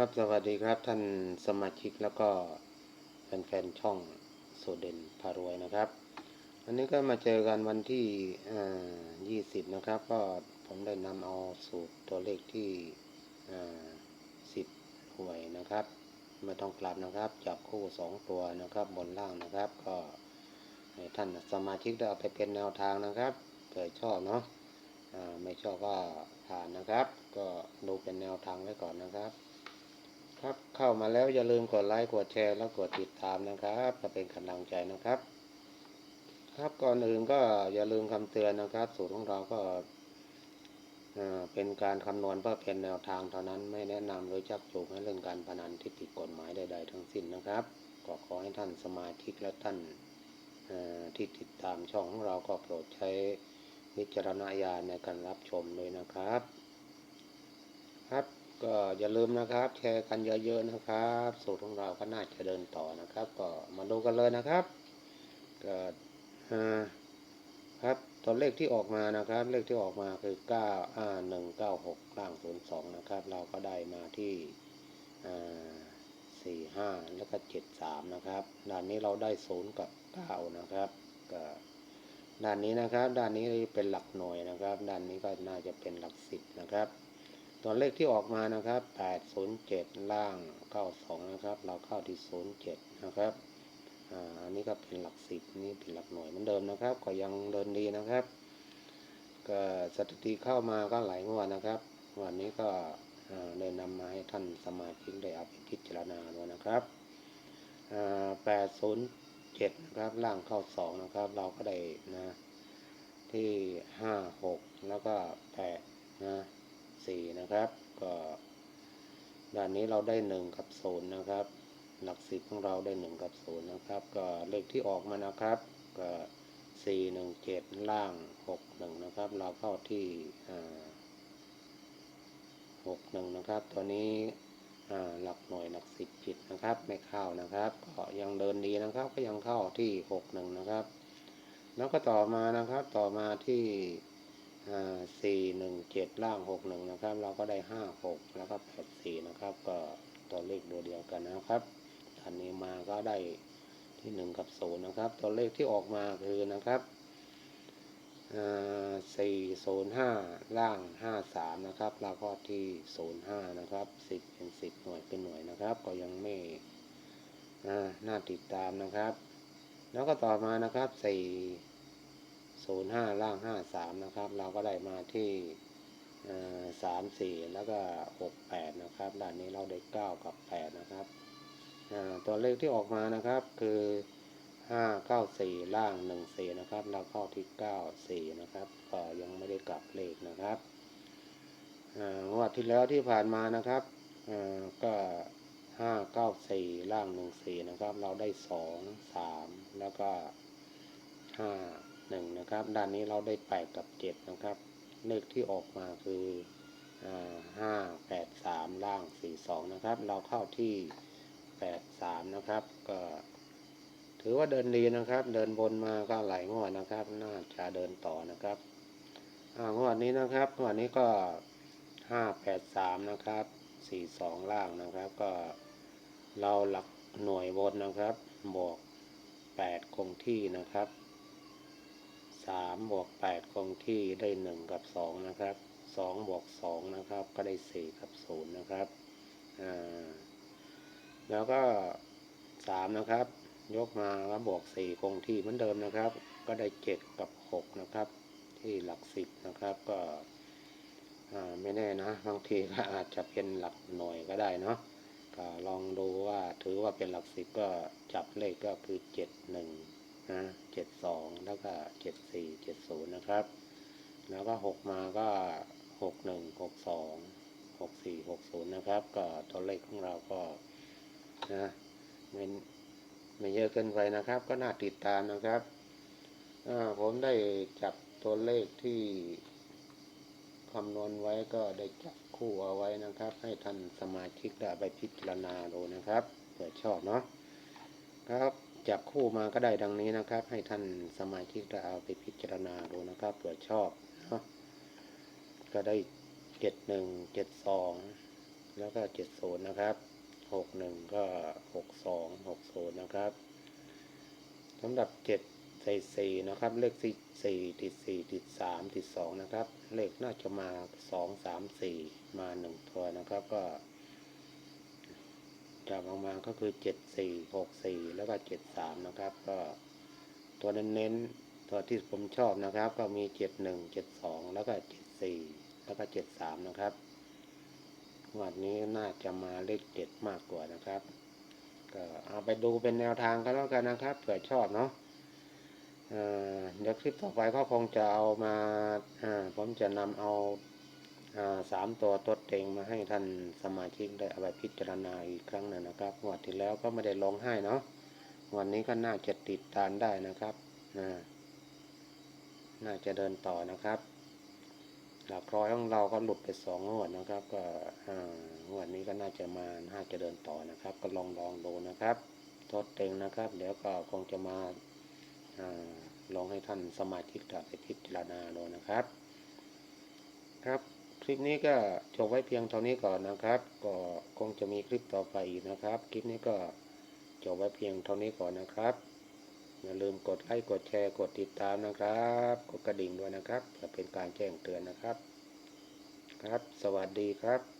ครับสวัสดีครับท่านสมาชิกแล้วก็แฟนๆช่องโซเดนพารวยนะครับวันนี้ก็มาเจอกันวันที่ 20 นะครับ ก็ผมได้นำเอาสูตรตัวเลขที่ 10 หวยนะครับม่ต้องกลับนะครับจับคู่ 2 ตัวนะครับบนล่างนะครับ ก็ท่านสมาชิกได้เอาไปเป็นแนวทางนะครับเกิดชอบเนาะไม่ชอบก็ผ่านนะครับ ก็ดูเป็นแนวทางไว้ก่อนนะครับ ครับ เข้ามาแล้วอย่าลืมกดไลค์กดแชร์แล้วกดติดตามนะครับจะเป็นกำลังใจนะครับ ครับก่อนอื่นก็อย่าลืมคำเตือนนะครับ สูตรของเราก็เป็นการคำนวณเพื่อเป็นแนวทางเท่านั้นไม่แนะนำหรือจักจูงให้เล่นการพนันที่ผิดกฎหมายใดๆทั้งสิ้นนะครับก็ขอให้ท่านสมาชิกและท่านที่ติดตามช่องของเราก็โปรดใช้วิจารณญาณในการรับชมด้วยนะครับ ครับ ก็อย่าลืมนะครับ แชร์กันเยอะๆนะครับ สูตรของเราก็น่าจะเดินต่อนะครับ ก็มาดูกันเลยนะครับก็อ่าครับตัวเลขที่ออกมานะครับ เลขที่ออกมาคือ9อ่า196ล่าง02นะครับ เราก็ได้มาที่อ่า45 แล้วก็ 73 นะครับ ด้านนี้เราได้ 0 กับ 9 นะครับก็ด้านนี้นะครับ ด้านนี้เป็นหลักหน่วยนะครับ ด้านนี้ก็น่าจะเป็นหลักสิบนะครับ ตัวเลขที่ออกมานะครับ 807 ล่าง 92 นะครับ เราเข้าที่ 07 นะครับ อ่า อันนี้ก็เป็นหลักสิบนี่เป็นหลักหน่วยเหมือนเดิมนะครับ ก็ยังเดินดีนะครับ ก็สถิติเข้ามาก็หลายงวดนะครับ วันนี้ก็อ่าได้นำมาให้ท่านสมาชิกได้เอาไปพิจารณาด้วยนะครับอ่า807 นะครับ ล่างเข้า 2 นะครับ เราก็ได้นะ ที่ 5 6 แล้วก็8นะ สี่นะครับ ก็ด้านนี้เราได้หนึ่งกับศูนย์นะครับ หลักสิบของเราได้หนึ่งกับศูนย์นะครับ ก็เลขที่ออกมานะครับ ก็สี่หนึ่งเจ็ดล่างหกหนึ่งนะครับ เราเข้าที่หกหนึ่งนะครับ ตัวนี้หลักหน่วยหลักสิบผิดนะครับ ไม่เข้านะครับ ก็ยังเดินดีนะครับ ก็ยังเข้าที่หกหนึ่งนะครับ แล้วก็ต่อมานะครับ ต่อมาที่ สี่หนึ่งเจ็ดล่างหกหนึ่งนะครับ เราก็ได้ห้าหกแล้วก็แปดสี่นะครับ ก็ตัวเลขตัวเดียวกันนะครับอันนี้มาก็ได้ที่หนึ่งกับศูนย์นะครับ ตัวเลขที่ออกมาคือนะครับสี่ศูนย์ห้าล่างห้าสามนะครับเราก็ที่ศูนย์ห้านะครับสิบเป็นสิบหน่วยเป็นหน่วยนะครับ ก็ยังไม่น่าติดตามนะครับ แล้วก็ต่อมานะครับสี่ ศูนย์ห้าล่างห้าสามนะครับ เราก็ได้มาที่สามสี่แล้วก็หกแปดนะครับ ด้านนี้เราได้เก้ากับแปดนะครับตัวเลขที่ออกมานะครับคือห้าเก้าสี่ล่างหนึ่งสี่นะครับ เราเข้าที่เก้าสี่นะครับก็ยังไม่ได้กลับเลขนะครับอ่างวดที่แล้วที่ผ่านมานะครับก็ห้าเก้าสี่ล่างหนึ่งสี่นะครับ เราได้สองสามแล้วก็ห้า หนึ่งนะครับ ด้านนี้เราได้แปดกับเจ็ดนะครับ เลขที่ออกมาคือห้าแปดสามล่างสี่สองนะครับ เราเข้าที่แปดสามนะครับ ก็ถือว่าเดินดีนะครับ เดินบนมาก็ไหลงวดนะครับ น่าจะเดินต่อนะครับงวดนี้นะครับงวดนี้ก็ห้าแปดสามนะครับสี่สองล่างนะครับ ก็เราหลักหน่วยบนนะครับ บวกแปดคงที่นะครับ สามบวกแปดคงที่ได้หนึ่งกับสองนะครับสองบวกสองนะครับ ก็ได้สี่กับศูนย์นะครับอ่าแล้วก็สามนะครับ ยกมาแล้วบวกสี่คงที่เหมือนเดิมนะครับ ก็ได้เจ็ดกับหกนะครับ ที่หลักสิบนะครับก็ไม่แน่นะบางทีก็อาจจะเป็นหลักหน่วยก็ได้เนาะก็ลองดูว่าถือว่าเป็นหลักสิบก็จับเลขก็คือเจ็ดหนึ่ง นะเจ็ดสองแล้วก็เจ็ดสี่เจ็ดศูนย์นะครับ แล้วก็หกมาก็หกหนึ่งหกสองหกสี่หกศูนย์นะครับ ก็ตัวเลขของเราก็นะไม่ไม่เยอะเกินไปนะครับ ก็น่าติดตามนะครับผมได้จับตัวเลขที่คำนวณไว้ก็ได้จับคู่เอาไว้นะครับ ให้ท่านสมาชิกได้ไปพิจารณาดูนะครับเผื่อชอบเนาะครับ จับคู่มาก็ได้ดังนี้นะครับ ให้ท่านสมาชิกได้เอาไปพิจารณาดูนะครับเผื่อชอบเนาะก็ได้เจ็ดหนึ่งเจ็ดสองแล้วก็เจ็ดศูนย์นะครับหกหนึ่งก็หกสองหกศูนย์นะครับสำหรับเจ็ดใส่สี่นะครับ เลขสี่สี่ติดสี่ติดสามติดสองนะครับ เลขน่าจะมาสองสามสี่มาหนึ่งตัวนะครับ ก็ จับออกมาก็คือเจ็ดสี่หกสี่แล้วก็เจ็ดสามนะครับ ก็ตัวเน้นๆ ตัวที่ผมชอบนะครับ ก็มีเจ็ดหนึ่งเจ็ดสองแล้วก็เจ็ดสี่แล้วก็เจ็ดสามนะครับวันนี้น่าจะมาเลขเจ็ดมากกว่านะครับ ก็เอาไปดูเป็นแนวทางกันแล้วกันนะครับเผื่อชอบเนาะเอ่อเดี๋ยวคลิปต่อไปก็คงจะเอามาอ่าผมจะนำเอา สามตัวตัวเต็งมาให้ท่านสมาชิกได้เอาไปพิจารณาอีกครั้งหนึ่งนะครับงวดที่แล้วก็ไม่ได้ลงให้เนาะวันนี้ก็น่าจะติดตามได้นะครับน่าจะเดินต่อนะครับหลักร้อยของเราก็หลุดไปสองงวดนะครับ ก็งวดนี้ก็น่าจะมาน่าจะเดินต่อนะครับ ก็ลองลองดูนะครับตัวเต็งนะครับ เดี๋ยวก็คงจะมาลองให้ท่านสมาชิกได้ไปพิจารณาดูนะครับ ครับ ลิปนี้ก็จบไว้เพียงเท่านี้ก่อนนะครับ ก็คงจะมีคลิปต่อไปอีกนะครับ คลิปนี้ก็จบไว้เพียงเท่านี้ก่อนนะครับ อย่าลืมกดไลค์กดแชร์กดติดตามนะครับ กดกระดิ่งด้วยนะครับจะเป็นการแจ้งเตือนนะครับ ครับ สวัสดีครับ